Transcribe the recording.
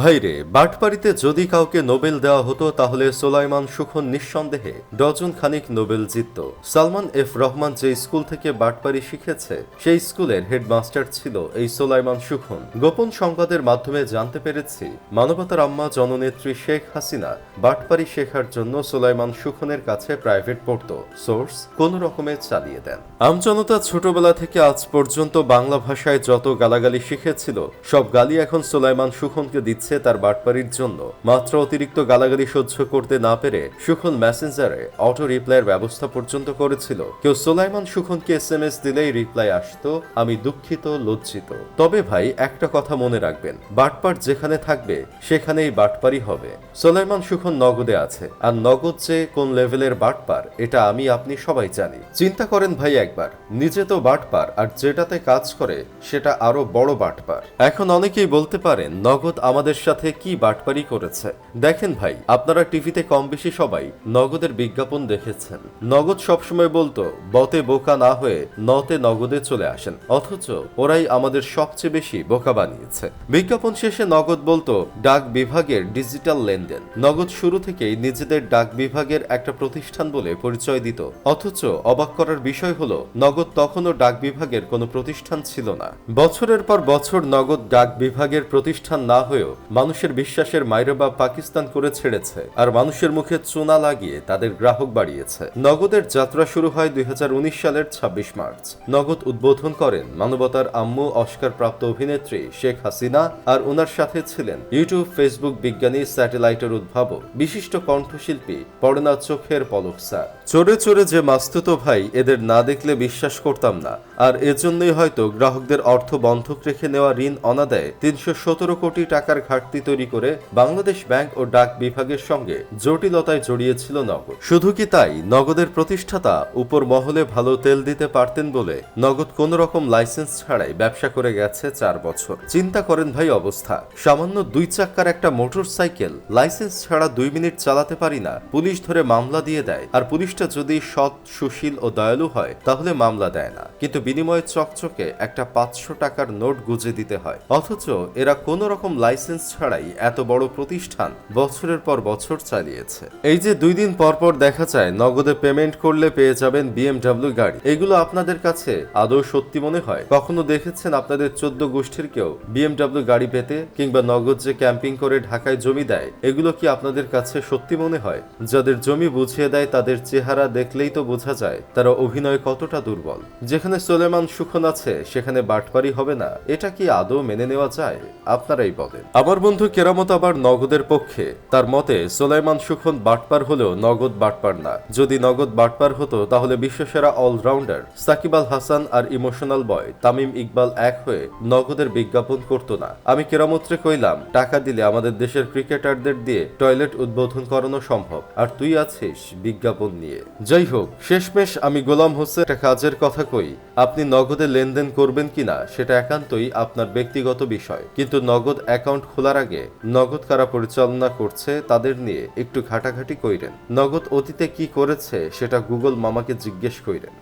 ভাইরে, বাটপাড়িতে যদি কাউকে নোবেল দেওয়া হতো, তাহলে সোলাইমান সুখন নিঃসন্দেহে ডজন খানিক নোবেল জিতত। সালমান এফ রহমান যে স্কুল থেকে বাটপাড়ি শিখেছে, সেই স্কুলের হেডমাস্টার ছিল এই সোলাইমান সুখন। গোপন সংবাদের মাধ্যমে জানতে পেরেছি, মানবতার আম্মা জননেত্রী শেখ হাসিনা বাটপাড়ি শেখার জন্য সোলাইমান সুখনের কাছে প্রাইভেট পড়ত। সোর্স কোন রকমে চালিয়ে দেন। আমজনতা ছোটবেলা থেকে আজ পর্যন্ত বাংলা ভাষায় যত গালাগালি শিখেছিল, সব গালি এখন সোলাইমান সুখনকে দিচ্ছে। তার বাটপাড়ির জন্য। মাত্র অতিরিক্ত গালাগালি সহ্য করতে না পেরে সুখন মেসেঞ্জারে অটো রিপ্লাইয়ের ব্যবস্থা পর্যন্ত করেছিল। কেউ সোলাইমান সুখনকে এস এম এস দিলেই রিপ্লাই আসতো, আমি দুঃখিত, লজ্জিত। তবে ভাই, একটা কথা মনে রাখবেন, বাটপার যেখানে থাকবে, সেখানেই বাটপারি হবে। সোলাইমান সুখন নগদে আছে, আর নগদ যে কোন লেভেলের বাটপার, এটা আমি, আপনি সবাই জানি। চিন্তা করেন ভাই একবার, নিজে তো বাটপার, আর যেটাতে কাজ করে, সেটা আরও বড় বাটপার। এখন অনেকেই বলতে পারেন, নগদ আমাদের সাথে কি বাটপারি করেছে? দেখেন ভাই, আপনারা টিভিতে কম বেশি সবাই নগদের বিজ্ঞাপন দেখেছেন। নগদ সবসময় বলতো, বতে বোকা না হয়ে নতে নগদে চলে আসেন। অথচ ওরাই আমাদের সবচেয়ে বেশি বোকা বানিয়েছে। বিজ্ঞাপন শেষে নগদ বলতো, ডাক বিভাগের ডিজিটাল লেনদেন। নগদ শুরু থেকেই নিজেদের ডাক বিভাগের একটা প্রতিষ্ঠান বলে পরিচয় দিত। অথচ অবাক করার বিষয় হলো, নগদ তখনও ডাক বিভাগের কোনো প্রতিষ্ঠান ছিল না। বছরের পর বছর নগদ ডাক বিভাগের প্রতিষ্ঠান না হয়েও মানুষের বিশ্বাসের মাইরবা পাকিস্তান করে ছেড়েছে, আর মানুষের মুখে চুনা লাগিয়ে তাদের গ্রাহক বাড়িয়েছে। নগদের যাত্রা শুরু হয় দুই সালের ২৬ মার্চ। নগদ উদ্বোধন করেন মানবতার আম্মু অস্কার প্রাপ্ত অভিনেত্রী শেখ হাসিনা, আর ওনার সাথে ছিলেন ইউটিউব, ফেসবুক বিজ্ঞানী, স্যাটেলাইটের উদ্ভাবক, বিশিষ্ট কণ্ঠশিল্পী পড়না চোখের পলক, স্যার। চোরে চোরে যে মাস্তুতো ভাই, এদের না দেখলে বিশ্বাস করতাম না, আর এজন্যই হয়তো গ্রাহকদের অর্থ বন্ধক রেখে নেওয়া ঋণ অনাদায় তিনশো সতেরো কোটি টাকার ঘাটতি তৈরি করে বাংলাদেশ ব্যাংক ও ডাক বিভাগের সঙ্গে জটিলতায় জড়িয়েছিল নগদ। শুধু কি তাই? নগদের প্রতিষ্ঠাতা উপর মহলে ভালো তেল দিতে পারতেন বলে নগদ কোন রকম লাইসেন্স ছাড়াই ব্যবসা করে গেছে চার বছর। চিন্তা করেন ভাই অবস্থা। সামান্য দুই চাক্কার একটা মোটর সাইকেল লাইসেন্স ছাড়া দুই মিনিট চালাতে পারি না। পুলিশ ধরে মামলা দিয়ে দেয়। আর পুলিশটা যদি সৎ, সুশীল ও দয়ালু হয়, তাহলে মামলা দেয় না। কিন্তু বিনিময়ে চকচকে একটা পাঁচশো টাকার নোট গুজে দিতে হয়। অথচ এরা কোন রকম লাইসেন্স ছাড়াই এত বড় প্রতিষ্ঠান বছরের পর বছর চালিয়েছে। এই যে দুই দিন পর পর দেখা যায়, নগদে পেমেন্ট করলে পেয়ে যাবেন বিএমডাব্লিউ গাড়ি। এগুলো আপনাদের কাছে আদৌ সত্যি মনে হয়? কখনো দেখেছেন আপনাদের চোদ্দ গোষ্ঠীর কেউ বিএমডাব্লিউ গাড়ি পেতে কিংবা নগদ যে ক্যাম্পিং করে ঢাকায় জমি দেয়, এগুলো কি আপনাদের কাছে সত্যি মনে হয়? যাদের জমি বুঝিয়ে দেয় তাদের চেহারা দেখলেই তো বোঝা যায়, তারা অভিনয় কতটা দুর্বল। যেখানে সোলেমান সুখন আছে, সেখানে বাটপারি হবে না। এটা কি আদৌ মেনে নেওয়া যায়? আপনারাই বলেন। আমার বন্ধু কেরামত আবার নগদের পক্ষে। তার মতে, সোলাইমান সুখন বাটপার হলেও নগদ বাটপার না। যদি নগদ বাটপার হতো, তাহলে বিশ্বসেরা অলরাউন্ডার সাকিব আল হাসান আর ইমোশনাল বয় তামিম ইকবাল এক হয়ে নগদের বিজ্ঞাপন করতো না। আমি কেরামত্রে কইলাম, টাকা দিলে আমাদের দেশের ক্রিকেটারদের দিয়ে টয়লেট উদ্বোধন করানো সম্ভব। আর তুই আছিস বিজ্ঞাপন নিয়ে। যাই হোক, শেষমেশ আমি গোলাম হোসেন একটা কাজের কথা কই। আপনি নগদে লেনদেন করবেন কিনা, সেটা একান্তই আপনার ব্যক্তিগত বিষয়। কিন্তু নগদ অ্যাকাউন্ট খোলার আগে নগদ কারা পরিচালনা করছে তাদের নিয়ে একটু ঘাটাঘাটি কইরেন। নগদ অতীতে কি করেছে সেটা গুগল মামাকে জিজ্ঞেস কইরেন।